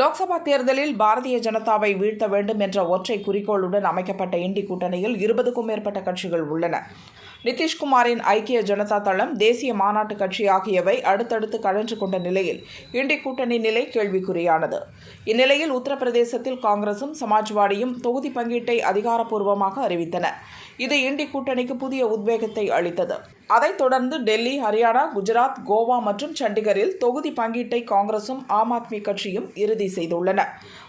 லோக்சபா தேர்தலில் பாரதிய ஜனதாவை வீழ்த்த வேண்டும் என்ற ஒற்றை குறிக்கோளுடன் அமைக்கப்பட்ட இண்டி கூட்டணியில் இருபதுக்கும் மேற்பட்ட கட்சிகள் உள்ளன. நிதிஷ்குமாரின் ஐக்கிய ஜனதா தளம் தேசிய மாநாட்டு கட்சி ஆகியவை அடுத்தடுத்து கழன்று கொண்ட நிலையில் இண்டி கூட்டணி நிலை கேள்விக்குறியானது. இந்நிலையில் உத்தரப்பிரதேசத்தில் காங்கிரசும் சமாஜ்வாடியும் தொகுதி பங்கீட்டை அதிகாரப்பூர்வமாக அறிவித்தன. இது இண்டி கூட்டணிக்கு புதிய உத்வேகத்தை அளித்தது. அதைத் தொடர்ந்து டெல்லி ஹரியானா குஜராத் கோவா மற்றும் சண்டிகரில் தொகுதி பங்கீட்டை காங்கிரசும் ஆம் ஆத்மி கட்சியும் இறுதி செய்துள்ளன.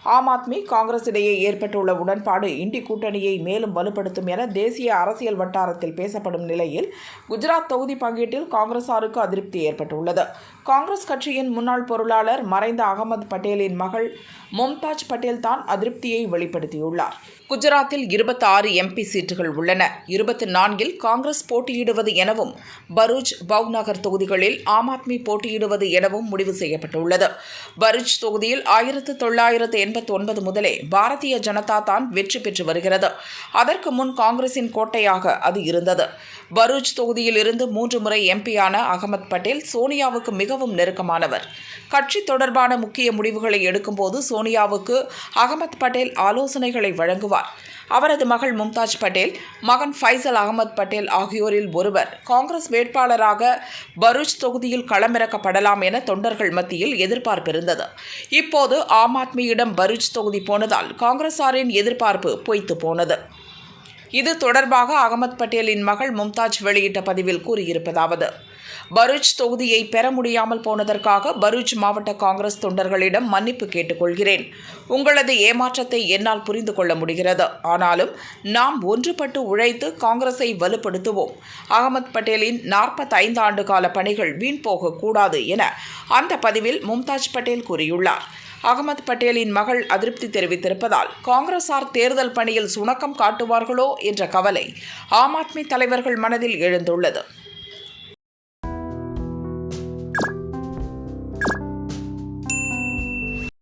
ஆம் ஆத்மி காங்கிரஸ் இடையே ஏற்பட்டுள்ள உடன்பாடு இண்டி கூட்டணியை மேலும் வலுப்படுத்தும் என தேசிய அரசியல் வட்டாரத்தில் பேசப்படும் நிலையில் குஜராத் தொகுதி பங்கீட்டில் காங்கிரசாருக்கு அதிருப்தி ஏற்பட்டுள்ளது. காங்கிரஸ் கட்சியின் முன்னாள் பொருளாளர் மறைந்த அகமது பட்டேலின் மகள் மும்தாஜ் பட்டேல் தான் அதிருப்தியை வெளிப்படுத்தியுள்ளார். குஜராத்தில் இருபத்தி ஆறு எம்பி சீட்டுகள் உள்ளன. இருபத்தி நான்கில் காங்கிரஸ் போட்டியிடுவது எனவும் பரூச் பவ்நகர் தொகுதிகளில் ஆம் ஆத்மி போட்டியிடுவது எனவும் முடிவு செய்யப்பட்டுள்ளது. பரூச் தொகுதியில் ஆயிரத்து தொள்ளாயிரத்து எண்பத்தி ஒன்பது முதலே பாரதிய ஜனதா தான் வெற்றி பெற்று வருகிறது. அதற்கு முன் காங்கிரசின் கோட்டையாக அது இருந்தது. பரூச் தொகுதியில் இருந்து மூன்று முறை எம்பியான அகமது பட்டேல் சோனியாவுக்கு மிகவும் நெருக்கமானவர். கட்சி தொடர்பான முக்கிய முடிவுகளை எடுக்கும்போது சோனியாவுக்கு அகமது பட்டேல் ஆலோசனைகளை வழங்குவார். அவரது மகள் மும்தாஜ் பட்டேல் மகன் ஃபைசல் அகமது பட்டேல் ஆகியோரில் ஒருவர். காங்கிரஸ் வேட்பாளராக பரூச் தொகுதியில் களமிறக்கப்படலாம் என தொண்டர்கள் மத்தியில் எதிர்பார்ப்பு இருந்தது. இப்போது ஆம் ஆத்மியிடம் பரூச் தொகுதி போனதால் காங்கிரசாரின் எதிர்பார்ப்பு பொய்த்து போனது. இது தொடர்பாக அகமது பட்டேலின் மகள் மும்தாஜ் வெளியிட்ட பதிவில் கூறியிருப்பதாவது பரூச் தொகுதியை பெற முடியாமல் போனதற்காக பரூச் மாவட்ட காங்கிரஸ் தொண்டர்களிடம் மன்னிப்பு கேட்டுக்கொள்கிறேன். உங்களது ஏமாற்றத்தை என்னால் புரிந்து கொள்ள முடிகிறது. ஆனாலும் நாம் ஒன்றுபட்டு உழைத்து காங்கிரஸை வலுப்படுத்துவோம். அகமது பட்டேலின் நாற்பத்தைந்து ஆண்டு கால பணிகள் வீண் போகக்கூடாது என அந்த பதிவில் மும்தாஜ் பட்டேல் கூறியுள்ளார். அகமது பட்டேலின் மகள் அதிருப்தி தெரிவித்திருப்பதால் காங்கிரசார் தேர்தல் பணியில் சுணக்கம் காட்டுவார்களோ என்ற கவலை ஆம் ஆத்மி தலைவர்கள் மனதில் எழுந்துள்ளது.